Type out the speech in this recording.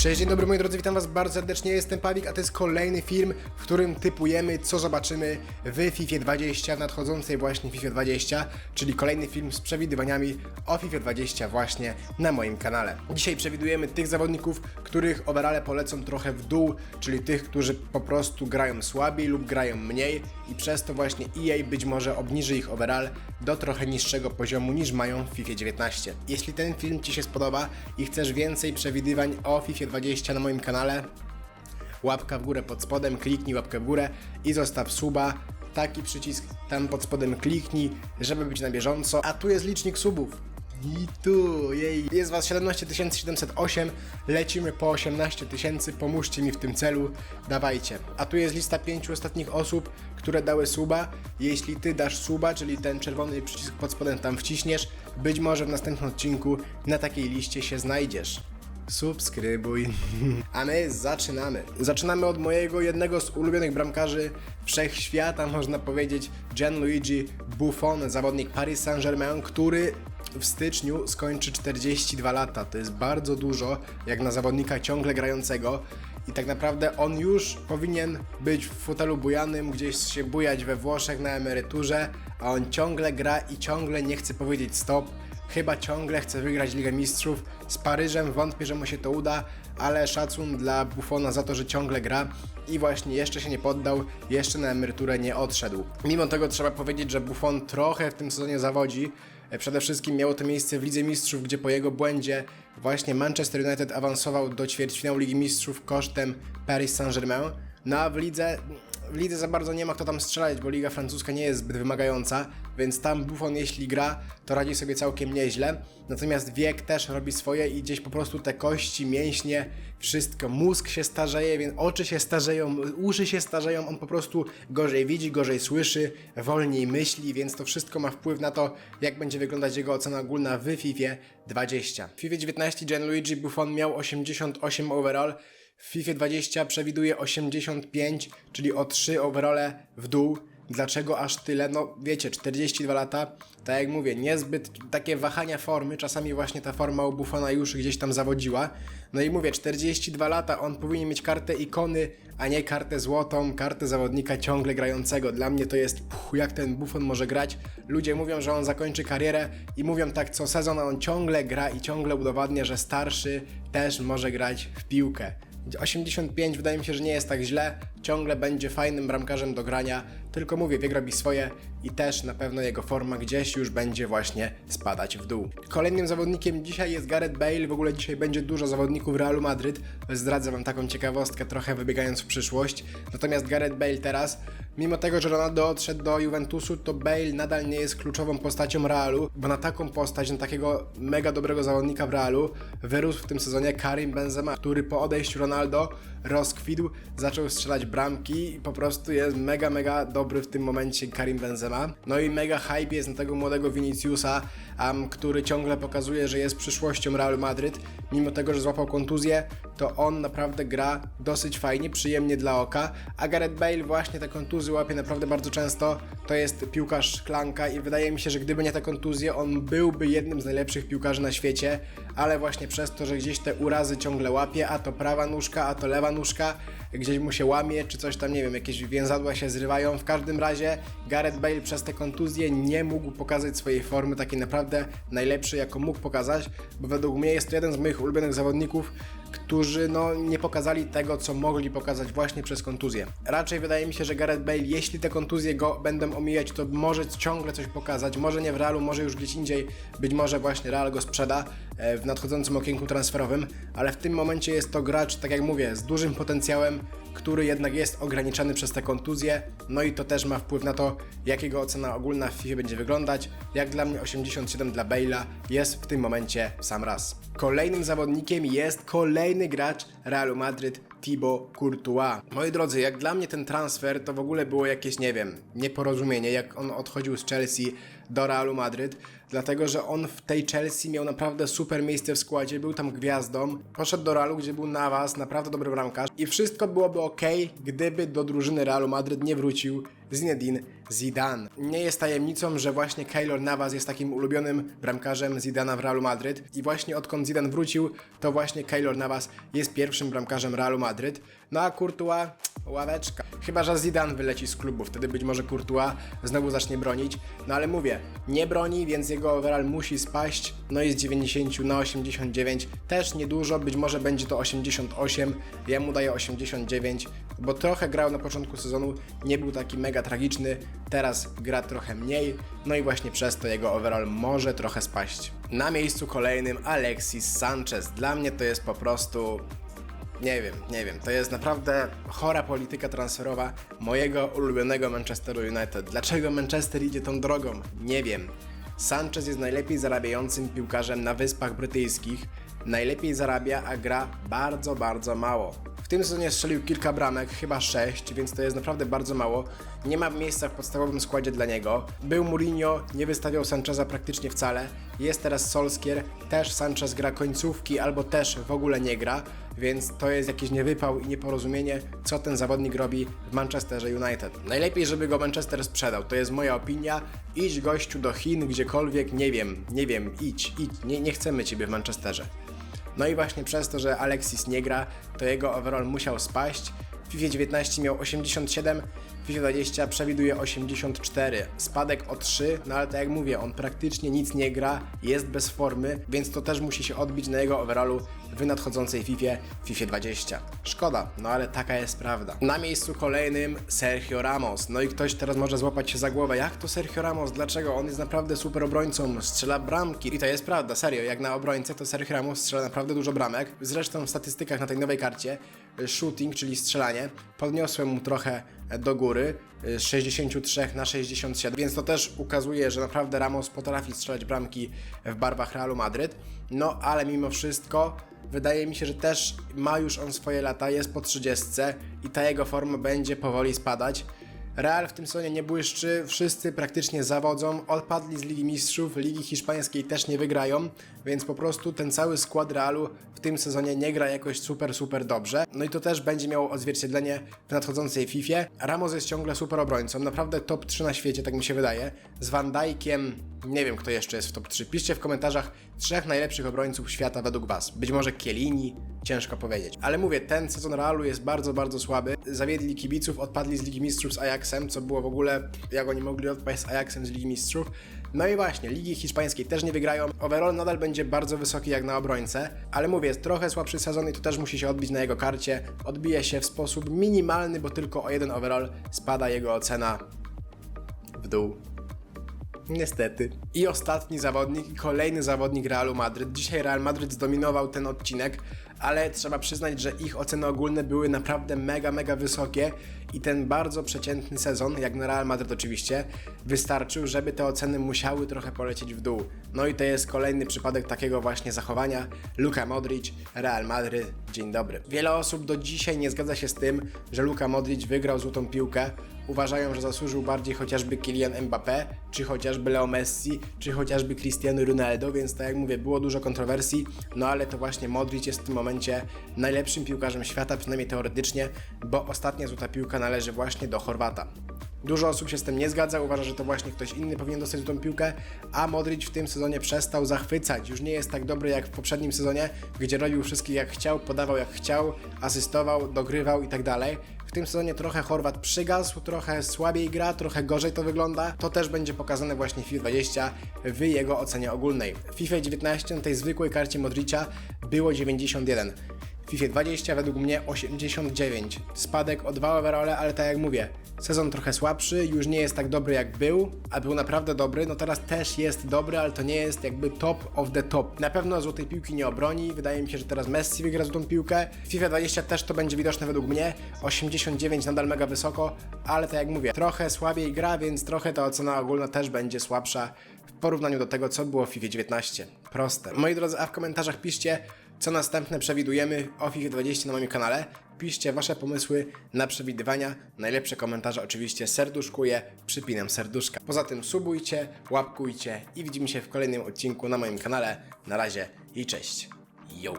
Cześć, dzień dobry moi drodzy, witam was bardzo serdecznie, jestem Pawik, a to jest kolejny film, w którym typujemy co zobaczymy w FIFA 20, w nadchodzącej właśnie FIFA 20, czyli kolejny film z przewidywaniami o FIFA 20 właśnie na moim kanale. Dzisiaj przewidujemy tych zawodników, których overale polecą trochę w dół, czyli tych, którzy po prostu grają słabiej lub grają mniej i przez to właśnie EA być może obniży ich overall do trochę niższego poziomu niż mają w FIFA 19. Jeśli ten film Ci się spodoba i chcesz więcej przewidywań o FIFA 20 na moim kanale, łapka w górę pod spodem, kliknij łapkę w górę i zostaw suba. Taki przycisk tam pod spodem kliknij, żeby być na bieżąco. A tu jest licznik subów. I tu, jej. Jest was 17 708, lecimy po 18 tysięcy, pomóżcie mi w tym celu, dawajcie. A tu jest lista pięciu ostatnich osób, które dały suba. Jeśli ty dasz suba, czyli ten czerwony przycisk pod spodem tam wciśniesz, być może w następnym odcinku na takiej liście się znajdziesz subskrybuj. A my zaczynamy. Zaczynamy od mojego jednego z ulubionych bramkarzy wszechświata, można powiedzieć, Gianluigi Buffon, zawodnik Paris Saint-Germain, który w styczniu skończy 42 lata. To jest bardzo dużo, jak na zawodnika ciągle grającego. I tak naprawdę on już powinien być w fotelu bujanym, gdzieś się bujać we Włoszech na emeryturze, a on ciągle gra i ciągle nie chce powiedzieć stop. Chyba ciągle chce wygrać Ligę Mistrzów z Paryżem. Wątpię, że mu się to uda, ale szacun dla Buffona za to, że ciągle gra i właśnie jeszcze się nie poddał, jeszcze na emeryturę nie odszedł. Mimo tego trzeba powiedzieć, że Buffon trochę w tym sezonie zawodzi. Przede wszystkim miało to miejsce w Lidze Mistrzów, gdzie po jego błędzie właśnie Manchester United awansował do ćwierćfinału Ligi Mistrzów kosztem Paris Saint-Germain. No a w lidze w lidze za bardzo nie ma kto tam strzelać, bo liga francuska nie jest zbyt wymagająca, więc tam Buffon jeśli gra, to radzi sobie całkiem nieźle. Natomiast wiek też robi swoje i gdzieś po prostu te kości, mięśnie, wszystko, mózg się starzeje, więc oczy się starzeją, uszy się starzeją, on po prostu gorzej widzi, gorzej słyszy, wolniej myśli, więc to wszystko ma wpływ na to, jak będzie wyglądać jego ocena ogólna w FIFA 20. W FIFA 19 Gianluigi Buffon miał 88 overall, w FIFA 20 przewiduje 85, czyli o 3 overole w dół. Dlaczego aż tyle? No wiecie, 42 lata, tak jak mówię, niezbyt takie wahania formy, czasami właśnie ta forma u Buffona już gdzieś tam zawodziła. No i mówię, 42 lata, on powinien mieć kartę ikony, a nie kartę złotą, kartę zawodnika ciągle grającego. Dla mnie to jest, puh, jak ten Buffon może grać. Ludzie mówią, że on zakończy karierę i mówią tak co sezon, a on ciągle gra i ciągle udowadnia, że starszy też może grać w piłkę. 85 wydaje mi się, że nie jest tak źle, ciągle będzie fajnym bramkarzem do grania, tylko mówię, wiek robi swoje i też na pewno jego forma gdzieś już będzie właśnie spadać w dół. Kolejnym zawodnikiem dzisiaj jest Gareth Bale, w ogóle dzisiaj będzie dużo zawodników Realu Madryt, zdradzę wam taką ciekawostkę, trochę wybiegając w przyszłość, natomiast Gareth Bale teraz, mimo tego, że Ronaldo odszedł do Juventusu, to Bale nadal nie jest kluczową postacią Realu, bo na taką postać, na takiego mega dobrego zawodnika w Realu wyrósł w tym sezonie Karim Benzema, który po odejściu Ronaldo rozkwitł, zaczął strzelać bramki i po prostu jest mega, mega dobry w tym momencie Karim Benzema. No i mega hype jest na tego młodego Viniciusa, um, który ciągle pokazuje, że jest przyszłością Real Madryt. Mimo tego, że złapał kontuzję, to on naprawdę gra dosyć fajnie, przyjemnie dla oka, a Gareth Bale właśnie te kontuzje łapie naprawdę bardzo często. To jest piłkarz szklanka i wydaje mi się, że gdyby nie te kontuzje, on byłby jednym z najlepszych piłkarzy na świecie, ale właśnie przez to, że gdzieś te urazy ciągle łapie, a to prawa nóżka, a to lewa nóżka, gdzieś mu się łamie, czy coś tam, nie wiem, jakieś więzadła się zrywają. W każdym razie Gareth Bale przez te kontuzje nie mógł pokazać swojej formy takiej naprawdę najlepszej, jaką mógł pokazać, bo według mnie jest to jeden z moich ulubionych zawodników, którzy no, nie pokazali tego, co mogli pokazać właśnie przez kontuzję. Raczej wydaje mi się, że Gareth Bale, jeśli te kontuzje go będą omijać, to może ciągle coś pokazać, może nie w Realu, może już gdzieś indziej, być może właśnie Real go sprzeda e, w nadchodzącym okienku transferowym, ale w tym momencie jest to gracz, tak jak mówię, z dużym potencjałem, który jednak jest ograniczany przez te kontuzje, no i to też ma wpływ na to, jak jego ocena ogólna w FIFA będzie wyglądać. Jak dla mnie 87 dla Bale'a jest w tym momencie sam raz. Kolejnym zawodnikiem jest kolejny gracz Realu Madryt, Thibaut Courtois. Moi drodzy, jak dla mnie ten transfer to w ogóle było jakieś, nie wiem, nieporozumienie, jak on odchodził z Chelsea do Realu Madryt, dlatego że on w tej Chelsea miał naprawdę super miejsce w składzie, był tam gwiazdą, poszedł do Realu, gdzie był Navas, naprawdę dobry bramkarz i wszystko byłoby ok, gdyby do drużyny Realu Madryt nie wrócił Zinedine Zidane. Nie jest tajemnicą, że właśnie Keylor Navas jest takim ulubionym bramkarzem Zidana w Realu Madryt i właśnie odkąd Zidane wrócił, to właśnie Keylor Navas jest pierwszym bramkarzem Realu Madryt. No a Courtois, ławeczka. Chyba, że Zidane wyleci z klubu, wtedy być może Courtois znowu zacznie bronić. No ale mówię, nie broni, więc jego overall musi spaść. No i z 90 na 89 też niedużo, być może będzie to 88, ja mu daję 89, bo trochę grał na początku sezonu, nie był taki mega tragiczny, teraz gra trochę mniej, no i właśnie przez to jego overall może trochę spaść. Na miejscu kolejnym Alexis Sanchez. Dla mnie to jest po prostu nie wiem, nie wiem. To jest naprawdę chora polityka transferowa mojego ulubionego Manchesteru United. Dlaczego Manchester idzie tą drogą? Nie wiem. Sanchez jest najlepiej zarabiającym piłkarzem na Wyspach Brytyjskich. Najlepiej zarabia, a gra bardzo, bardzo mało. Tym sezonie strzelił kilka bramek, chyba 6, więc to jest naprawdę bardzo mało. Nie ma miejsca w podstawowym składzie dla niego. Był Mourinho, nie wystawiał Sancheza praktycznie wcale. Jest teraz Solskier, też Sanchez gra końcówki albo też w ogóle nie gra, więc to jest jakiś niewypał i nieporozumienie, co ten zawodnik robi w Manchesterze United. Najlepiej, żeby go Manchester sprzedał, to jest moja opinia. Idź gościu do Chin, gdziekolwiek, nie wiem, nie wiem, idź, idź, nie, nie chcemy ciebie w Manchesterze. No i właśnie przez to, że Alexis nie gra, to jego overall musiał spaść. W FIFA 19 miał 87, w FIFA 20 przewiduje 84. Spadek o 3, no ale tak jak mówię, on praktycznie nic nie gra, jest bez formy, więc to też musi się odbić na jego overallu w nadchodzącej FIFA, FIFA 20. Szkoda, no ale taka jest prawda. Na miejscu kolejnym Sergio Ramos. No i ktoś teraz może złapać się za głowę, jak to Sergio Ramos, dlaczego? On jest naprawdę super obrońcą, strzela bramki. I to jest prawda, serio, jak na obrońcę to Sergio Ramos strzela naprawdę dużo bramek. Zresztą w statystykach na tej nowej karcie shooting, czyli strzelanie, podniosłem mu trochę do góry y, z 63 na 67, więc to też ukazuje, że naprawdę Ramos potrafi strzelać bramki w barwach Realu Madryt. No ale mimo wszystko wydaje mi się, że też ma już on swoje lata, jest po 30 i ta jego forma będzie powoli spadać. Real w tym sezonie nie błyszczy, wszyscy praktycznie zawodzą, odpadli z Ligi Mistrzów, Ligi Hiszpańskiej też nie wygrają, więc po prostu ten cały skład Realu w tym sezonie nie gra jakoś super, super dobrze. No i to też będzie miało odzwierciedlenie w nadchodzącej FIFA. Ramos jest ciągle super obrońcą, naprawdę top 3 na świecie, tak mi się wydaje. Z Van Dijkiem, nie wiem kto jeszcze jest w top 3. Piszcie w komentarzach trzech najlepszych obrońców świata według Was. Być może Kielini, ciężko powiedzieć. Ale mówię, ten sezon Realu jest bardzo, bardzo słaby. Zawiedli kibiców, odpadli z Ligi Mistrzów z Ajaxem, co było w ogóle, jak oni mogli odpaść z Ajaxem z Ligi Mistrzów. No i właśnie, Ligi Hiszpańskiej też nie wygrają. Overall nadal będzie bardzo wysoki jak na obrońcę, ale mówię, trochę słabszy sezon i to też musi się odbić na jego karcie. Odbije się w sposób minimalny, bo tylko o jeden overall spada jego ocena w dół. Niestety. I ostatni zawodnik, i kolejny zawodnik Realu Madryt. Dzisiaj Real Madryt zdominował ten odcinek, ale trzeba przyznać, że ich oceny ogólne były naprawdę mega, mega wysokie i ten bardzo przeciętny sezon, jak na Real Madryt oczywiście, wystarczył, żeby te oceny musiały trochę polecieć w dół. No i to jest kolejny przypadek takiego właśnie zachowania. Luka Modric, Real Madryt, dzień dobry. Wiele osób do dzisiaj nie zgadza się z tym, że Luka Modric wygrał złotą piłkę. Uważają, że zasłużył bardziej chociażby Kylian Mbappé, czy chociażby Leo Messi, czy chociażby Cristiano Ronaldo, więc tak jak mówię, było dużo kontrowersji, no ale to właśnie Modric jest w tym momencie najlepszym piłkarzem świata, przynajmniej teoretycznie, bo ostatnia złota piłka należy właśnie do Chorwata. Dużo osób się z tym nie zgadza, uważa, że to właśnie ktoś inny powinien dostać tą piłkę, a Modric w tym sezonie przestał zachwycać. Już nie jest tak dobry jak w poprzednim sezonie, gdzie robił wszystkich jak chciał, podawał jak chciał, asystował, dogrywał i tak. W tym sezonie trochę Chorwat przygasł, trochę słabiej gra, trochę gorzej to wygląda. To też będzie pokazane właśnie w FIFA 20 w jego ocenie ogólnej. W FIFA 19 na tej zwykłej karcie Modricia było 91. W FIFA 20 według mnie 89. Spadek o 2 overole, ale tak jak mówię, sezon trochę słabszy, już nie jest tak dobry jak był, a był naprawdę dobry, no teraz też jest dobry, ale to nie jest jakby top of the top. Na pewno złotej piłki nie obroni, wydaje mi się, że teraz Messi wygra złotą piłkę. W FIFA 20 też to będzie widoczne według mnie, 89 nadal mega wysoko, ale tak jak mówię, trochę słabiej gra, więc trochę ta ocena ogólna też będzie słabsza w porównaniu do tego, co było w FIFA 19. Proste. Moi drodzy, a w komentarzach piszcie, co następne przewidujemy o FIFA 20 na moim kanale. Piszcie Wasze pomysły na przewidywania. Najlepsze komentarze oczywiście serduszkuję, przypinam serduszka. Poza tym subujcie, łapkujcie i widzimy się w kolejnym odcinku na moim kanale. Na razie i cześć. Yo!